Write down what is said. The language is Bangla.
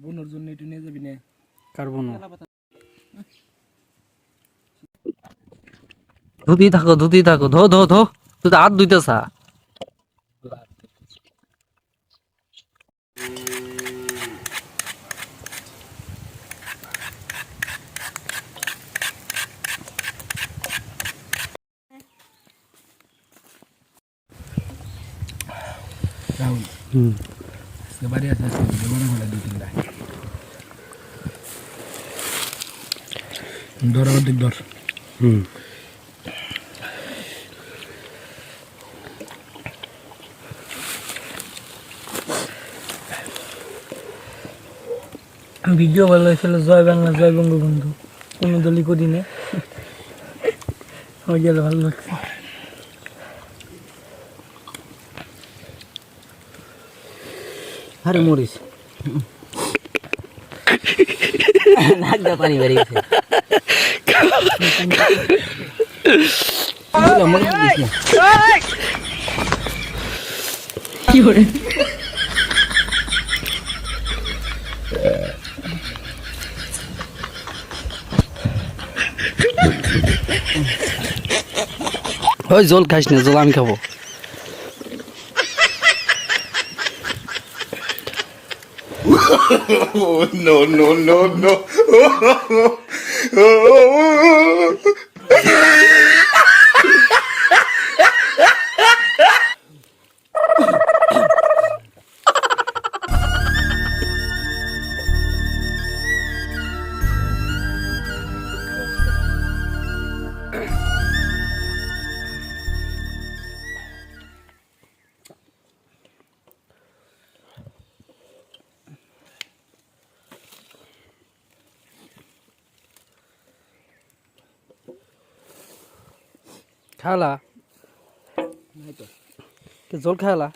বোনের জন্য একটু নিয়ে যাবি না। কাটবো না ধুতি থাকো ধুতি থাকো ধো ধো ধো। তুই ধুইতেছা। হুম। বাড়ি আছে ধর আবার দিক ধর হুম। ভিডিও ভালো হয়েছিল জয় বাংলা জয় বঙ্গবন্ধু। কোনো দলই করি না হয়ে গেলে ভালো লাগছে। আরে মরিস। নাকটা পানি বেরিয়েছে। কি করে ওই জল খাইস না জল আমি খাব no, no, no, no. oh, oh, oh, oh. খালা জল খালা